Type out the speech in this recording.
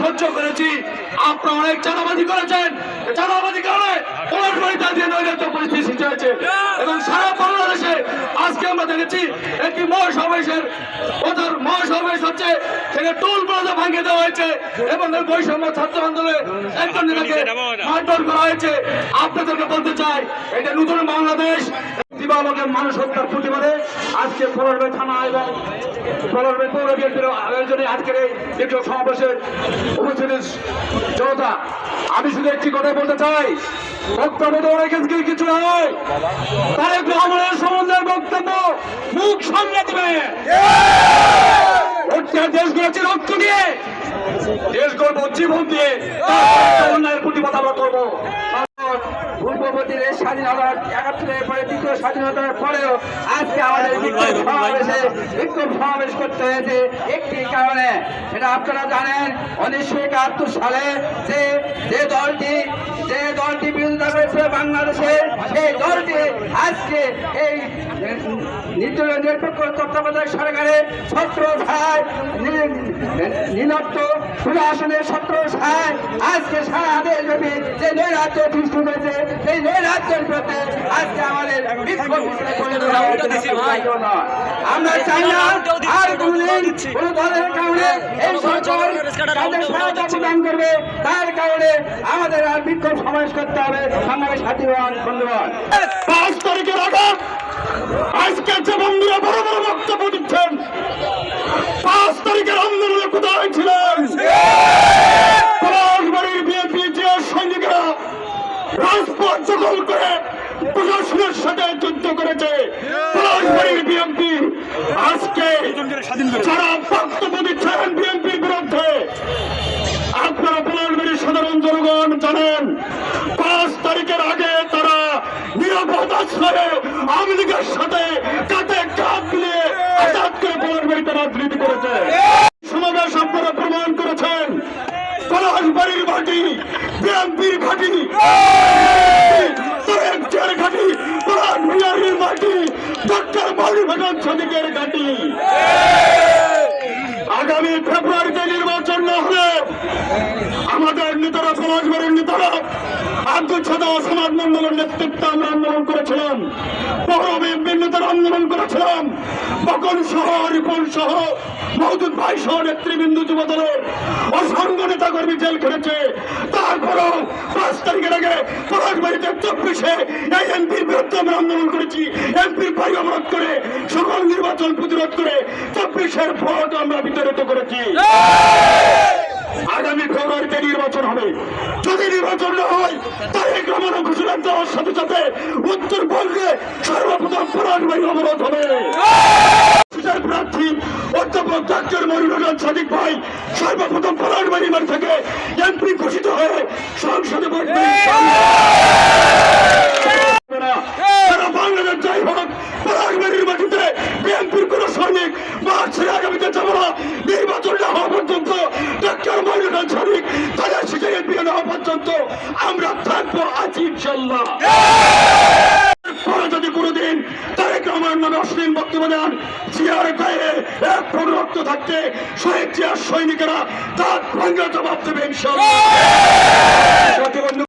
সহ্য করেছি। আপনারা অনেক চাঁদাবাজি করেছেন। চাঁদাবাজি কারণে পলাশবাড়িতে দিয়ে নৈরাত্য পরিস্থিতি সৃষ্টি হয়েছে। এবং সারা বাংলাদেশে আজকে আমরা দেখেছি একটি মহাসমাবেশের ওদের মহাসমাবেশ হচ্ছে সেখানে টোল প্লাজা ভাঙিয়ে দেওয়া হয়েছে এবং বৈষম্য ছাত্র আন্দোলনে একজন নেতাকে মারধর করা হয়েছে। আপনাদেরকে বলতে চাই এটা নতুন বাংলাদেশ দিবালকের মানুষ হত্যার প্রতিবাদে আজকে পলরবে থানা এবং পলরবে পৌর বিএনপির আয়োজনে আজকের এই বিক্ষোভ সমাবেশের উপস্থিত জনতা। আমি শুধু একটি কথা বলতে চাই, বক্তব্য তো প্রতিবাদ আমরা করব। স্বাধীনতার একাত্তরের পরে দ্বিতীয় স্বাধীনতার পরেও আজকে আমাদের বিক্ষোভ সমাবেশে বিক্ষোভ সমাবেশ করতে হয়েছে একটি কারণে। সেটা আপনারা জানেন উনিশশো একাত্তর সালে যে যে দলটি যে দলটি বিরোধিতা করেছে বাংলাদেশে সেই দলটি আজকে এই নির্দলীয় নিরপেক্ষ তত্ত্বাবধায়ক সরকারের ছত্র ছায় নীলত্ব খুলে আসনের ছত্র ছায় আজকে সারা দেশব্যাপী যে নৈরাজ্য সৃষ্টি হয়েছে সেই নৈরাজ্যের আজকে আমাদের বিক্ষোভ হিসেবে পরিণত হওয়া উচিত নয়। আমরা চাই না আর কোনদিন কোন দলের কারণে এই সরকার প্রদান করবে। তার কারণে আমাদের আর বিক্ষোভ সমাবেশ করতে হবে। সংগ্রামী সাথী বন্ধুগণ পাঁচ তারিখের আগে আজকে যে বন্ধুরা বড় বড় বক্তব্য দিচ্ছেন পাঁচ তারিখের আন্দোলনে কোথায় ছিলেন পলাশবাড়ির বিএনপি যে সৈনিকরা রাজপথ সাধারণ জনগণ জানেন, পাঁচ তারিখের আগে তারা নিরাপদ আশ্রয়ে আওয়ামী লীগের সাথে কাঁধে কাঁধ মিলিয়ে আজাদ করে পলাশবাড়িতে রাজনীতি করেছে সমাবেশ আপনারা প্রমাণ করেছেন পলাশবাড়ির ঘাটি বিএনপির ঘাটি তোরের ঘাটি পলাশবাড়ির মাটি ডক্টর মৌলী ভগত সদিকের ঘাটি। আগামী ফেব্রুয়ারিতে নির্বাচন না হলে আমাদের নেতারা সমাজবাড়ির নেতারা আব্দুল সাদা সমাজ মন্ডলের নেতৃত্বে আমরা আন্দোলন করেছিলাম। পৌরবিএনপির নেতারা আন্দোলন করেছিলাম। বকন সহ রিপন সহ মহদুদ ভাই সহ নেতৃবৃন্দু যুব দলের অসংখ্য নেতা কর্মী জেল খেটেছে। তারপরও পাঁচ তারিখের আগে পলাশবাড়িতে চব্বিশে এই এমপির বিরুদ্ধে আমরা আন্দোলন করেছি। এমপির বাড়ি অবরোধ করে, সকল নির্বাচন প্রতিরোধ করে চব্বিশের ভোট আমরা বিতরিত করেছি। আগামী ফেব্রুয়ারিতে নির্বাচন হবে। যদি নির্বাচন না হয়, তারেক রহমান ঘোষণা দেওয়ার সাথে সাথে উত্তরবঙ্গে সর্বপ্রথম পরাজবাড়ি অবরোধ হবে। প্রার্থী ডাক্তার মনিরুল সাদিক ভাই সর্বপ্রথম বাড়ি থেকে এমপি ঘোষিত হয়ে সংসদে বসবে বাংলাদেশ যাই হোক। পরাজবাড়ির মাটিতে বিএনপির কোন সৈনিক মাঠ ছেড়ে আগামীতে যাব না। নির্বাচন হওয়া পর্যন্ত ডক্টর মনিরুল সাদিক তাদের শিখে এমপি না হওয়া পর্যন্ত আমরা থাকব আছি ইনশাল্লাহ পরে যদি কোনোদিন তারেক রহমান নামে অশ্লীল বক্তব্য দেন জিয়ার গায়ে এক ফোন রক্ত থাকতে শহীদ জিয়ার সৈনিকেরা তার ভাঙ্গা জবাব দেবে ইনশাল্লাহ